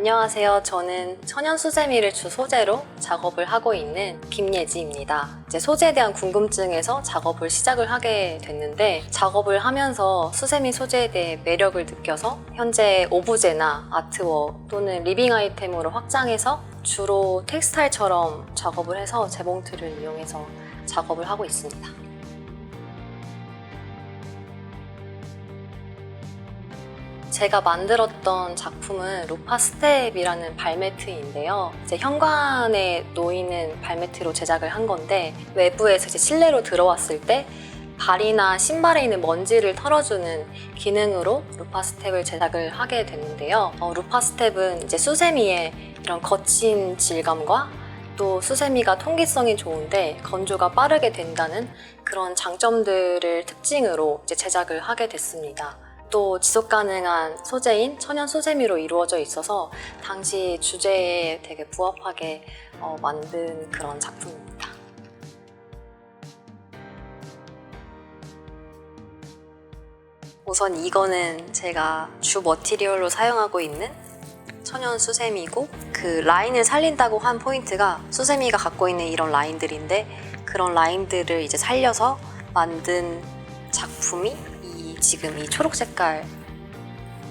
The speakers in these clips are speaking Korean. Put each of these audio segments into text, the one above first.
안녕하세요. 저는 천연 수세미를 주 소재로 작업을 하고 있는 김예지입니다. 이제 소재에 대한 궁금증에서 작업을 시작을 하게 됐는데 작업을 하면서 수세미 소재에 대해 매력을 느껴서 현재 오브제나 아트워 또는 리빙 아이템으로 확장해서 주로 텍스타일처럼 작업을 해서 재봉틀을 이용해서 작업을 하고 있습니다. 제가 만들었던 작품은 루파 스텝이라는 발매트인데요. 이제 현관에 놓이는 발매트로 제작을 한 건데 외부에서 이제 실내로 들어왔을 때 발이나 신발에 있는 먼지를 털어주는 기능으로 루파 스텝을 제작을 하게 됐는데요. 어, 루파 스텝은 이제 수세미의 이런 거친 질감과 또 수세미가 통기성이 좋은데 건조가 빠르게 된다는 그런 장점들을 특징으로 이제 제작을 하게 됐습니다. 또 지속 가능한 소재인 천연 수세미로 이루어져 있어서 당시 주제에 되게 부합하게 어, 만든 그런 작품입니다. 우선 이거는 제가 주 머티리얼로 사용하고 있는 천연 수세미고 그 라인을 살린다고 한 포인트가 수세미가 갖고 있는 이런 라인들인데 그런 라인들을 이제 살려서 만든 작품이 이 지금 이 초록 색깔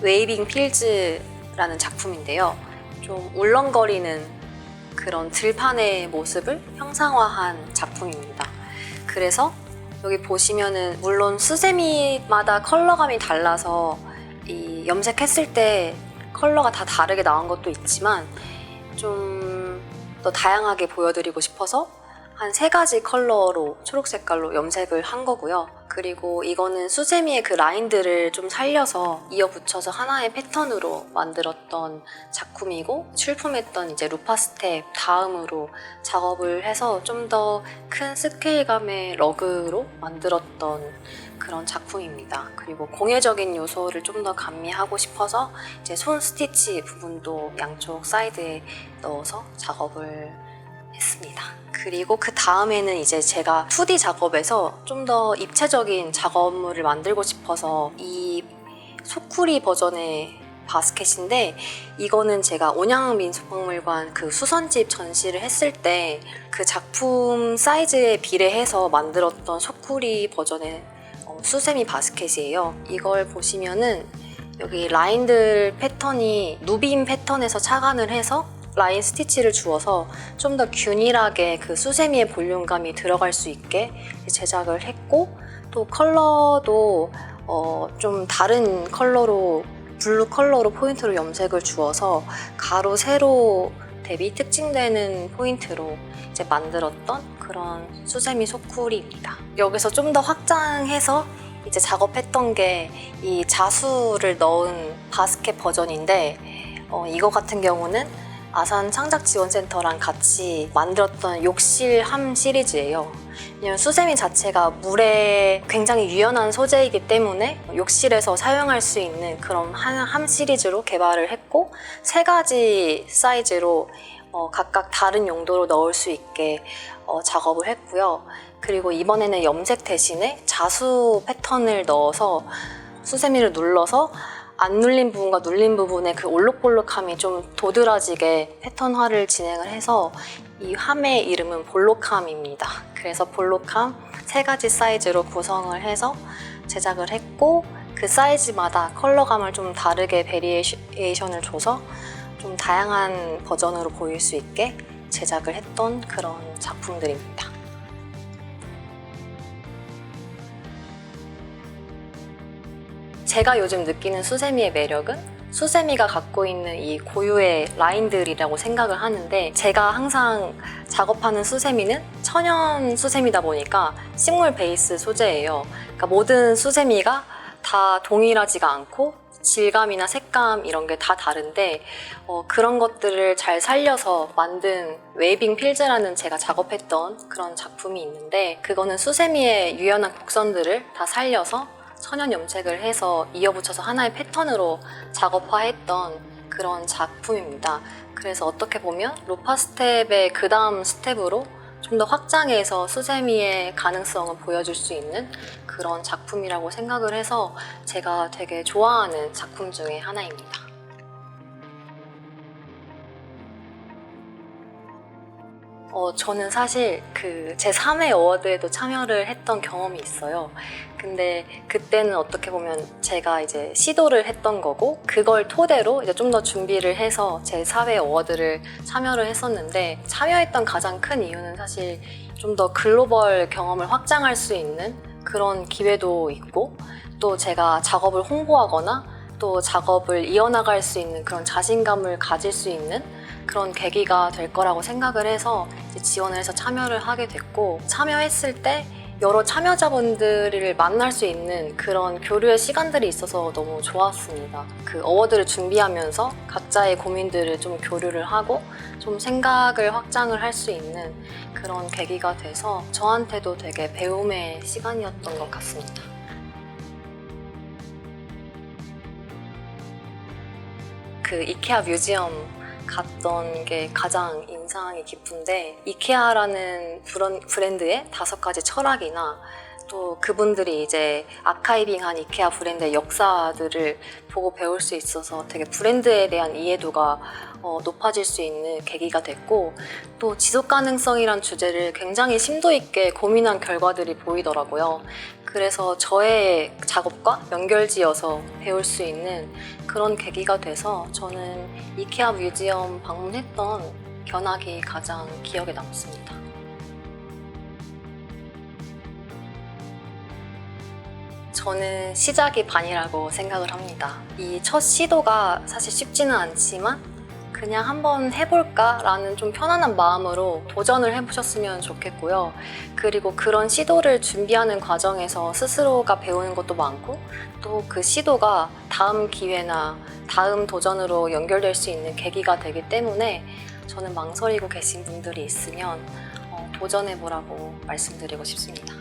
웨이빙 필즈라는 작품인데요. 좀 울렁거리는 그런 들판의 모습을 형상화한 작품입니다. 그래서 여기 보시면은 물론 수세미마다 컬러감이 달라서 이 염색했을 때 컬러가 다 다르게 나온 것도 있지만 좀 더 다양하게 보여드리고 싶어서 한 세 가지 컬러로 초록 색깔로 염색을 한 거고요. 그리고 이거는 수세미의 그 라인들을 좀 살려서 이어붙여서 하나의 패턴으로 만들었던 작품이고 출품했던 이제 루파 스텝 다음으로 작업을 해서 좀 더 큰 스케일감의 러그로 만들었던 그런 작품입니다. 그리고 공예적인 요소를 좀 더 감미하고 싶어서 이제 손 스티치 부분도 양쪽 사이드에 넣어서 작업을 했습니다. 그리고 그 다음에는 이제 제가 2D 작업에서 좀 더 입체적인 작업물을 만들고 싶어서 이 소쿠리 버전의 바스켓인데 이거는 제가 온양민속박물관 그 수선집 전시를 했을 때 그 작품 사이즈에 비례해서 만들었던 소쿠리 버전의 어, 수세미 바스켓이에요. 이걸 보시면은 여기 라인들 패턴이 누빔 패턴에서 착안을 해서 라인 스티치를 주어서 좀 더 균일하게 그 수세미의 볼륨감이 들어갈 수 있게 제작을 했고 또 컬러도 어, 좀 다른 컬러로 블루 컬러로 포인트로 염색을 주어서 가로 세로 대비 특징되는 포인트로 이제 만들었던 그런 수세미 소쿠리입니다. 여기서 좀 더 확장해서 이제 작업했던 게 이 자수를 넣은 바스켓 버전인데 어, 이거 같은 경우는 아산 창작지원센터랑 같이 만들었던 욕실함 시리즈예요. 왜냐면 수세미 자체가 물에 굉장히 유연한 소재이기 때문에 욕실에서 사용할 수 있는 그런 한- 함 시리즈로 개발을 했고 세 가지 사이즈로 어, 각각 다른 용도로 넣을 수 있게 어, 작업을 했고요. 그리고 이번에는 염색 대신에 자수 패턴을 넣어서 수세미를 눌러서 안 눌린 부분과 눌린 부분의 그 올록볼록함이 좀 도드라지게 패턴화를 진행을 해서 이 함의 이름은 볼록함입니다. 그래서 볼록함 세 가지 사이즈로 구성을 해서 제작을 했고 그 사이즈마다 컬러감을 좀 다르게 베리에이션을 줘서 좀 다양한 버전으로 보일 수 있게 제작을 했던 그런 작품들입니다. 제가 요즘 느끼는 수세미의 매력은 수세미가 갖고 있는 이 고유의 라인들이라고 생각을 하는데 제가 항상 작업하는 수세미는 천연 수세미다 보니까 식물 베이스 소재예요. 그러니까 모든 수세미가 다 동일하지가 않고 질감이나 색감 이런 게 다 다른데 어, 그런 것들을 잘 살려서 만든 웨이빙 필즈라는 제가 작업했던 그런 작품이 있는데 그거는 수세미의 유연한 곡선들을 다 살려서 천연 염색을 해서 이어붙여서 하나의 패턴으로 작업화했던 그런 작품입니다. 그래서 어떻게 보면 로파 스텝의 그 다음 스텝으로 좀 더 확장해서 수세미의 가능성을 보여줄 수 있는 그런 작품이라고 생각을 해서 제가 되게 좋아하는 작품 중에 하나입니다. 어, 저는 사실 그 제 3회 어워드에도 참여를 했던 경험이 있어요. 근데 그때는 어떻게 보면 제가 이제 시도를 했던 거고 그걸 토대로 이제 좀 더 준비를 해서 제 4회 어워드를 참여를 했었는데 참여했던 가장 큰 이유는 사실 좀 더 글로벌 경험을 확장할 수 있는 그런 기회도 있고 또 제가 작업을 홍보하거나 또 작업을 이어나갈 수 있는 그런 자신감을 가질 수 있는 그런 계기가 될 거라고 생각을 해서 지원을 해서 참여를 하게 됐고 참여했을 때 여러 참여자분들을 만날 수 있는 그런 교류의 시간들이 있어서 너무 좋았습니다. 그 어워드를 준비하면서 각자의 고민들을 좀 교류를 하고 좀 생각을 확장을 할 수 있는 그런 계기가 돼서 저한테도 되게 배움의 시간이었던 것 같습니다. 그 이케아 뮤지엄 갔던 게 가장 인상이 깊은데 이케아라는 브랜드의 다섯 가지 철학이나 또 그분들이 이제 아카이빙한 이케아 브랜드의 역사들을 보고 배울 수 있어서 되게 브랜드에 대한 이해도가 어, 높아질 수 있는 계기가 됐고 또 지속 가능성이란 주제를 굉장히 심도 있게 고민한 결과들이 보이더라고요. 그래서 저의 작업과 연결지어서 배울 수 있는 그런 계기가 돼서 저는 이케아 뮤지엄 방문했던 견학이 가장 기억에 남습니다. 저는 시작이 반이라고 생각을 합니다. 이 첫 시도가 사실 쉽지는 않지만 그냥 한번 해볼까라는 좀 편안한 마음으로 도전을 해보셨으면 좋겠고요. 그리고 그런 시도를 준비하는 과정에서 스스로가 배우는 것도 많고 또 그 시도가 다음 기회나 다음 도전으로 연결될 수 있는 계기가 되기 때문에 저는 망설이고 계신 분들이 있으면 어, 도전해보라고 말씀드리고 싶습니다.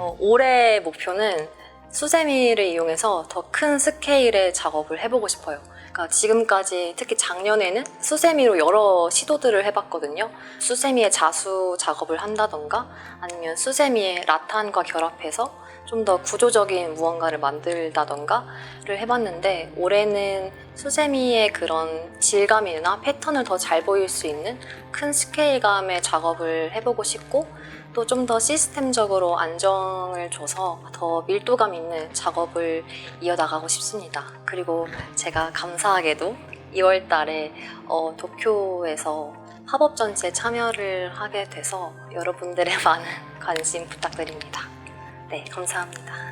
어, 올해 목표는 수세미를 이용해서 더 큰 스케일의 작업을 해보고 싶어요. 그러니까 지금까지 특히 작년에는 수세미로 여러 시도들을 해봤거든요. 수세미의 자수 작업을 한다던가 아니면 수세미의 라탄과 결합해서 좀 더 구조적인 무언가를 만들다던가를 해봤는데 올해는 수세미의 그런 질감이나 패턴을 더 잘 보일 수 있는 큰 스케일감의 작업을 해보고 싶고 또 좀 더 시스템적으로 안정을 줘서 더 밀도감 있는 작업을 이어나가고 싶습니다. 그리고 제가 감사하게도 2월 달에 어, 도쿄에서 팝업 전시에 참여를 하게 돼서 여러분들의 많은 관심 부탁드립니다. 네, 감사합니다.